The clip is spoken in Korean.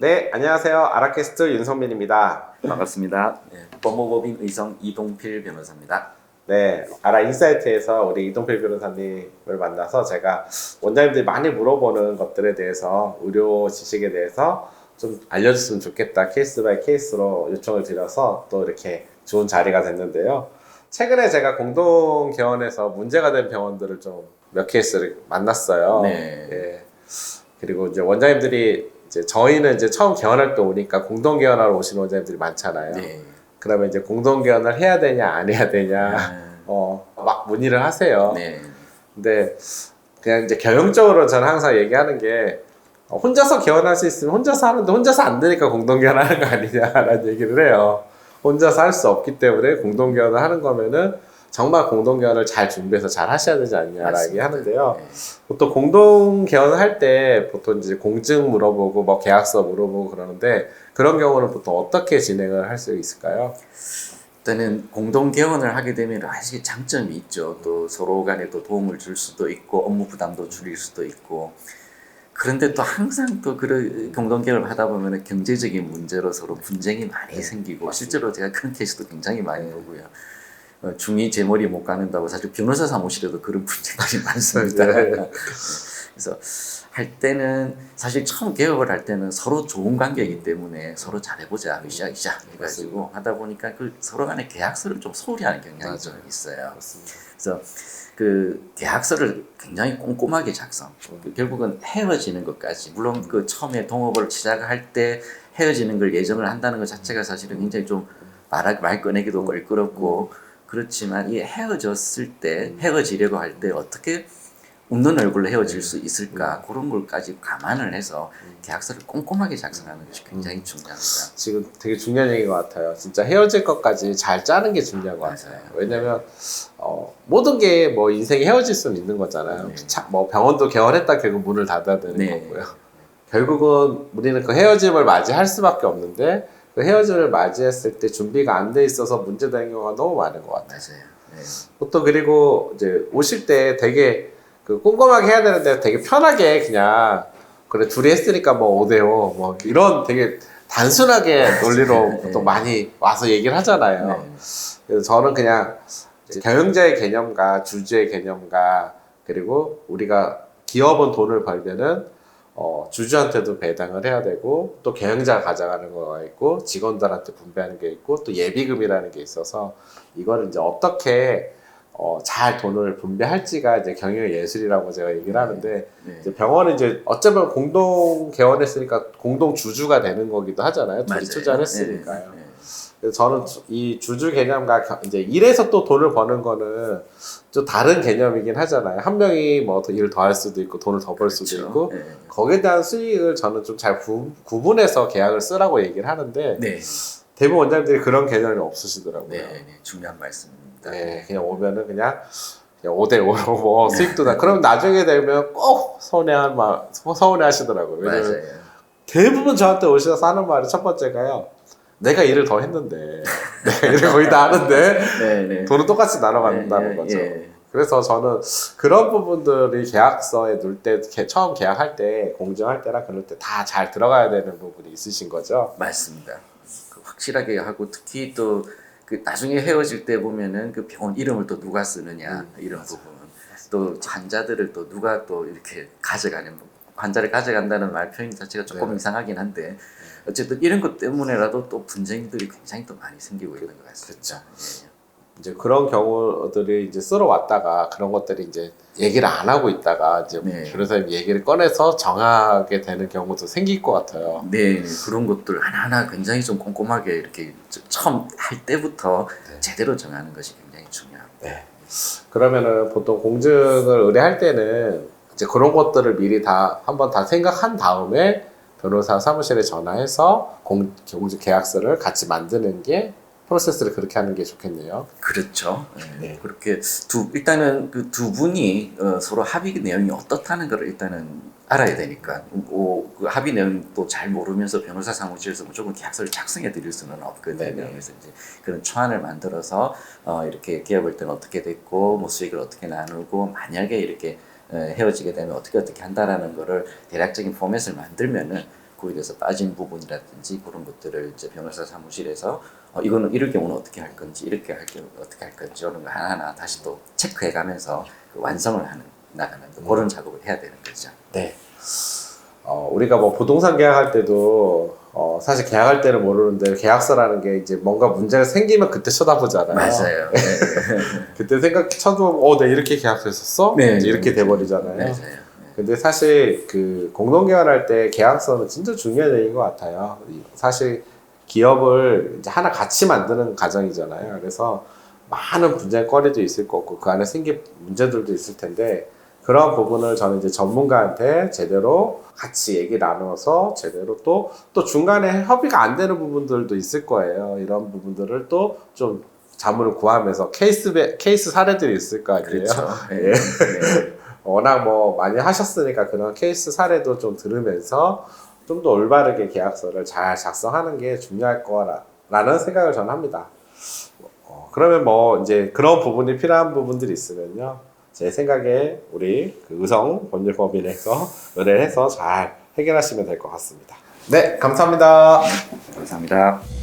네, 안녕하세요. 아라캐스트 윤성민입니다. 반갑습니다. 네, 법무법인 의성 이동필 변호사입니다. 네, 아라 인사이트에서 우리 이동필 변호사님을 만나서 제가 원장님들이 많이 물어보는 것들에 대해서 의료 지식에 대해서 좀 알려줬으면 좋겠다. 케이스 바이 케이스로 요청을 드려서 또 이렇게 좋은 자리가 됐는데요. 최근에 제가 공동 개원에서 문제가 된 병원들을 좀 몇 케이스를 만났어요. 네. 예. 그리고 이제 원장님들이 이제 저희는 이제 처음 개원할 때 오니까 공동 개원하러 오시는 원장님들이 많잖아요. 네. 그러면 이제 공동 개원을 해야 되냐 안 해야 되냐 어막 문의를 하세요. 네. 근데 그냥 이제 경영적으로 저는 항상 얘기하는 게 어, 혼자서 개원할 수 있으면 혼자서 하는데 혼자서 안 되니까 공동 개원하는 거 아니냐라는 얘기를 해요. 혼자서 할 수 없기 때문에 공동 개원을 하는 거면은 정말 공동 개원을 잘 준비해서 잘 하셔야 되지 않냐라고 맞습니다. 얘기하는데요. 네. 보통 공동 개원을 할 때 보통 이제 공증 물어보고 뭐 계약서 물어보고 그러는데 그런 경우는 보통 어떻게 진행을 할 수 있을까요? 일단은 공동 개원을 하게 되면 사실 장점이 있죠. 또 서로 간에 또 도움을 줄 수도 있고 업무 부담도 줄일 수도 있고 그런데 또 항상 또 그런 공동 개원을 하다 보면 경제적인 문제로 서로 분쟁이 많이 생기고 실제로 제가 그런 케이스도 굉장히 많이 보고요. 어, 중이 제 머리 못 가는다고 사실 변호사 사무실에도 그런 분쟁들이 많습니다. 네. 그래서 할 때는 사실 처음 개업을 할 때는 서로 좋은 관계이기 때문에 서로 잘해보자 으쌰 으쌰 해가지고 하다 보니까 그 서로 간의 계약서를 좀 소홀히 하는 경향이 좀 있어요. 그래서 그 계약서를 굉장히 꼼꼼하게 작성. 그 결국은 헤어지는 것까지 물론 그 처음에 동업을 시작할 때 헤어지는 걸 예정을 한다는 것 자체가 사실은 굉장히 좀 말하, 말 꺼내기도 껄끄럽고 그렇지만 이 헤어졌을 때 헤어지려고 할 때 어떻게 웃는 얼굴로 헤어질 수 있을까 그런 걸까지 감안을 해서 계약서를 꼼꼼하게 작성하는 것이 굉장히 중요합니다. 지금 되게 중요한 얘기인 것 같아요. 진짜 헤어질 것까지 잘 짜는 게 중요한 것 같아요. 왜냐면 어, 모든 게 뭐 인생이 헤어질 수는 있는 거잖아요. 네. 차- 뭐 병원도 개원했다 결국 문을 닫아야 되는 네. 거고요. 결국은 우리는 그 헤어짐을 맞이할 수밖에 없는데 그 헤어짐을 맞이했을 때 준비가 안 돼 있어서 문제되는 경우가 너무 많은 것 같아요. 맞아요. 네. 보통 그리고 이제 오실 때 되게 그 꼼꼼하게 해야 되는데 되게 편하게 그냥 그래 둘이 했으니까 뭐 5대5 뭐 이런 되게 단순하게 논리로 네. 보통 많이 와서 얘기를 하잖아요. 네. 그래서 저는 그냥 경영자의 개념과 주주의 개념과 그리고 우리가 기업은 돈을 벌면은 어, 주주한테도 배당을 해야 되고 또 경영자가 가져가는 거가 있고 직원들한테 분배하는 게 있고 또 예비금이라는 게 있어서 이거를 이제 어떻게 어, 잘 돈을 분배할지가 이제 경영의 예술이라고 제가 얘기를 하는데 네. 이제 병원은 이제 어쩌면 공동 개원했으니까 공동 주주가 되는 거기도 하잖아요. 둘이 맞아요. 투자를 했으니까요. 네, 네. 저는 주- 이 주주 개념과 겨- 이제 일에서 또 돈을 버는 거는 좀 다른 개념이긴 하잖아요. 한 명이 뭐 더 일을 더 할 수도 있고 돈을 더 벌 수도 그렇죠. 있고 네. 거기에 대한 수익을 저는 좀 잘 구분해서 계약을 쓰라고 얘기를 하는데 네. 대부분 원장님들이 그런 개념이 없으시더라고요. 네, 네, 중요한 말씀입니다. 네, 그냥 오면은 그냥, 그냥 5대5로 뭐 수익도 다. 그럼 나중에 되면 꼭 서운해한 말, 서운해 하시더라고요. 왜냐면 맞아요. 대부분 저한테 오셔서 하는 말이 첫 번째가요. 내가 일을 더 했는데, 내가 일을 거의 다 하는데, 네, 네. 돈은 똑같이 나눠간다는 예, 거죠. 예. 그래서 저는 그런 부분들이 계약서에 넣을 때, 개- 처음 계약할 때, 공증할 때랑 그럴 때 다 잘 들어가야 되는 부분이 있으신 거죠. 맞습니다. 그 확실하게 하고 특히 또 그 나중에 헤어질 때 보면은 그 병원 이름을 또 누가 쓰느냐 음, 이런 부분 또 환자들을 또 누가 또 이렇게 가져가는 환자를 가져간다는 말 표현 자체가 조금 네. 이상하긴 한데 어쨌든 이런 것 때문에라도 또 분쟁들이 굉장히 또 많이 생기고 있는 것 같습니다. 예. 이제 그런 경우들이 이제 쓸어 왔다가 그런 것들이 이제 얘기를 안 하고 있다가 이제 네. 변호사님 얘기를 꺼내서 정하게 되는 경우도 생길 것 같아요. 네, 네, 그런 것들 하나하나 굉장히 좀 꼼꼼하게 이렇게 저- 처음 할 때부터 네. 제대로 정하는 것이 굉장히 중요합니다. 네. 그러면은 보통 공증을 의뢰할 때는 이제 그런 것들을 미리 다 한번 다 생각한 다음에 변호사 사무실에 전화해서 공, 공증 계약서를 같이 만드는 게 프로세스를 그렇게 하는 게 좋겠네요. 그렇죠. 네. 네. 그렇게 두 일단은 그 두 분이 어, 서로 합의 내용이 어떻다는 걸 일단은 알아야 되니까 어, 그 합의 내용 또잘 모르면서 변호사 사무실에서 무조건 계약서를 작성해 드릴 수는 없거든요. 네네. 그래서 이제 그런 초안을 만들어서 어, 이렇게 기업을 때는 어떻게 됐고 뭐 수익을 어떻게 나누고 만약에 이렇게 어, 헤어지게 되면 어떻게 어떻게 한다라는 거를 대략적인 포맷을 만들면은 거기에 대해서 빠진 부분이라든지 그런 것들을 이제 변호사 사무실에서 어, 이거는 이럴 경우는 어떻게 할 건지 이렇게 할 경우 어떻게 할 건지 이런 거 하나하나 다시 또 체크해 가면서 그 완성을 하는 나가는 그 그런 작업을 해야 되는 거죠. 네. 어, 우리가 뭐 부동산 계약할 때도 어, 사실 계약할 때는 모르는데 계약서라는 게 이제 뭔가 문제가 생기면 그때 쳐다보잖아요. 맞아요. 네. 그때 생각 쳐도 어, 내 이렇게 계약했었어? 네, 이제 이렇게 네, 돼버리잖아요. 맞아요. 근데 사실 그 공동 계약할 때 계약서는 진짜 중요한 얘기인 것 같아요. 이- 사실 기업을 이제 하나 같이 만드는 과정이잖아요. 그래서 많은 분쟁거리도 있을 거고 그 안에 생긴 문제들도 있을 텐데 그런 부분을 저는 이제 전문가한테 제대로 같이 얘기 나눠서 제대로 또 또 중간에 협의가 안 되는 부분들도 있을 거예요. 이런 부분들을 또 좀 자문을 구하면서 케이스 배- 케이스 사례들이 있을 거 아니에요. 그렇죠. 네. 예. 네. 워낙 뭐 많이 하셨으니까 그런 케이스 사례도 좀 들으면서 좀 더 올바르게 계약서를 잘 작성하는 게 중요할 거라는 생각을 저는 합니다. 어, 그러면 뭐 이제 그런 부분이 필요한 부분들이 있으면요. 제 생각에 우리 그 의성 법률법인에서 의뢰해서 잘 해결하시면 될 것 같습니다. 네, 감사합니다. 감사합니다.